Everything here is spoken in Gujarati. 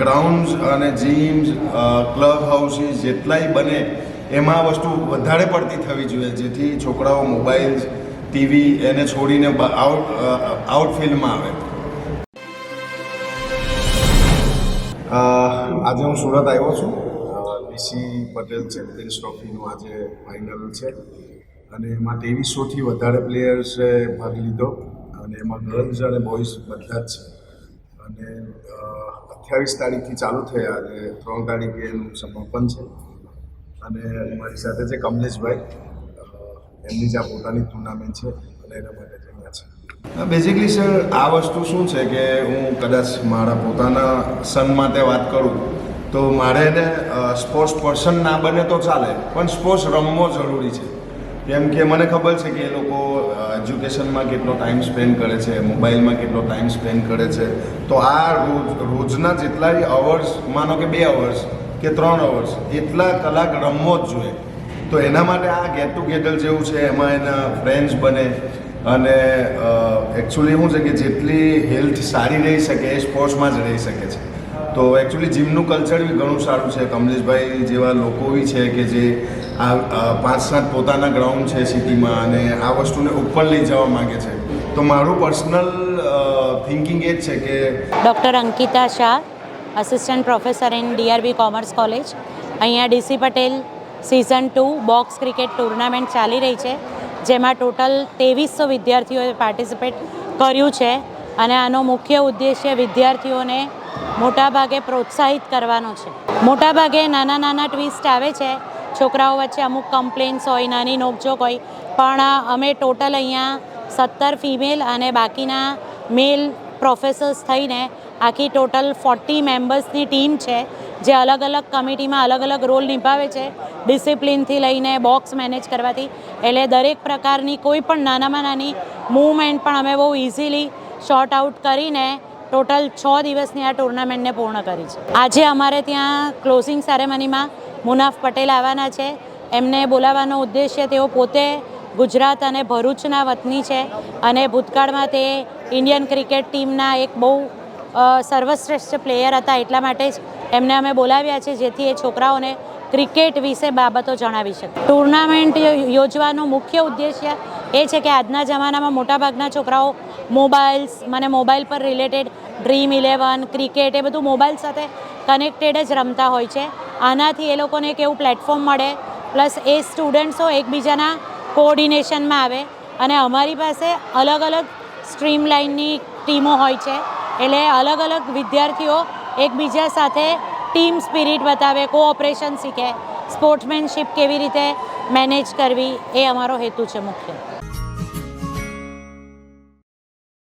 ગ્રાઉન્ડ્સ અને જીમ્સ ક્લબ હાઉસીસ જેટલાય બને, એમાં વસ્તુ વધારે પડતી થવી જોઈએ. જેથી છોકરાઓ મોબાઈલ ટીવી એને છોડીને આઉટ આઉટ ફિલ્ડમાં આવે. આજે હું સુરત આવ્યો છું. ડીસી પટેલ ચેમ્પિયન્સ ટ્રોફીનું આજે ફાઇનલ છે. અને એમાં ત્રેવીસોથી વધારે પ્લેયર્સે ભાગ લીધો. અને એમાં ગર્લ્સ અને બોયઝ બધા જ છે. અને અઠ્યાવીસ તારીખથી ચાલુ થયા અને ત્રણ તારીખે એનું સમાપન છે. અને મારી સાથે છે કમલેશભાઈ. એમની જ આ પોતાની ટુર્નામેન્ટ છે અને એના માટે જમ્યા છે. બેઝિકલી સર આ વસ્તુ શું છે કે હું કદાચ મારા પોતાના સન માટે વાત કરું, તો મારે એને સ્પોર્ટ્સ પર્સન ના બને તો ચાલે, પણ સ્પોર્ટ્સ રમવો જરૂરી છે. કેમ કે મને ખબર છે કે એ લોકો એજ્યુકેશનમાં કેટલો ટાઈમ સ્પેન્ડ કરે છે મોબાઈલમાં કેટલો ટાઈમ સ્પેન્ડ કરે છે. તો આ રોજ, રોજના જેટલા અવર્સ માનો કે બે અવર્સ કે ત્રણ અવર્સ એટલા કલાક રમવો જ જોઈએ. તો એના માટે આ ગેટ ટુગેધર જેવું છે, એમાં એના ફ્રેન્ડ્સ બને. અને એકચ્યુઅલી શું છે કે જેટલી હેલ્થ સારી રહી શકે, એ સ્પોર્ટ્સમાં જ રહી શકે છે. તો એકચ્યુઅલી જીમનું કલ્ચર બી ઘણું સારું છે. કમલેશભાઈ જેવા લોકો બી છે કે જે આ પાંચ સાત પોતાના ગ્રાઉન્ડ છે સિટીમાં અને આ વસ્તુને ઉપર લઈ જવા માગે છે. તો મારું પર્સનલ થિંકિંગ એ જ છે કે doctor Ankita Shah assistant professor in DRB commerce college અહીંયા DC Patel season two box cricket tournament ચાલી રહી છે, જેમાં ટોટલ ત્રેવીસો વિદ્યાર્થીઓએ પાર્ટિસિપેટ કર્યું છે. અને આનો મુખ્ય ઉદ્દેશ્ય વિદ્યાર્થીઓને મોટાભાગે પ્રોત્સાહિત કરવાનો છે. મોટાભાગે નાના નાના ટ્વિસ્ટ આવે છે. છોકરાઓ વચ્ચે અમુક કમ્પ્લેન્ટ્સ હોય, નાની નોકઝોક હોય, પણ અમે ટોટલ અહીંયા સત્તર ફિમેલ અને બાકીના મેલ પ્રોફેસર્સ થઈને આખી ટોટલ ફોર્ટી મેમ્બર્સની ટીમ છે, જે અલગ અલગ કમિટીમાં અલગ અલગ રોલ નિભાવે છે, ડિસિપ્લિનથી લઈને બોક્સ મેનેજ કરવાથી. એટલે દરેક પ્રકારની કોઈ પણ નાનામાં નાની મૂવમેન્ટ પણ અમે બહુ ઇઝીલી શોર્ટ આઉટ કરીને ટોટલ છ દિવસની આ ટુર્નામેન્ટને પૂર્ણ કરી છે. આજે અમારે ત્યાં ક્લોઝિંગ સેરેમનીમાં મુનાફ પટેલ આવવાના છે. એમને બોલાવવાનો ઉદ્દેશ્ય તેઓ પોતે ગુજરાત અને ભરૂચના વતની છે અને ભૂતકાળમાં તે ઇન્ડિયન ક્રિકેટ ટીમના એક બહુ સર્વશ્રેષ્ઠ પ્લેયર હતા એટલા માટે જ એમને અમે બોલાવ્યા છે, જેથી એ છોકરાઓને ક્રિકેટ વિશે બાબતો જણાવી શકે. ટુર્નામેન્ટ યોજવાનો મુખ્ય ઉદ્દેશ્ય એ છે કે આજના જમાનામાં મોટાભાગના છોકરાઓ મોબાઈલ્સ, મને મોબાઈલ પર રિલેટેડ ડ્રીમ ઇલેવન ક્રિકેટ એ બધું મોબાઈલ સાથે કનેક્ટેડ જ રમતા હોય છે. આનાથી એ લોકોને એક એવું પ્લેટફોર્મ મળે. પ્લસ એ સ્ટુડન્ટ્સો એકબીજાના કોઓર્ડિનેશનમાં આવે. અને અમારી પાસે અલગ અલગ સ્ટ્રીમ લાઇનની ટીમો હોય છે. એટલે અલગ અલગ વિદ્યાર્થીઓ એકબીજા સાથે ટીમ સ્પિરિટ બતાવે કોઓપરેશન શીખે. સ્પોર્ટ્સમેનશીપ કેવી રીતે મેનેજ કરવી એ અમારો હેતુ છે મુખ્ય.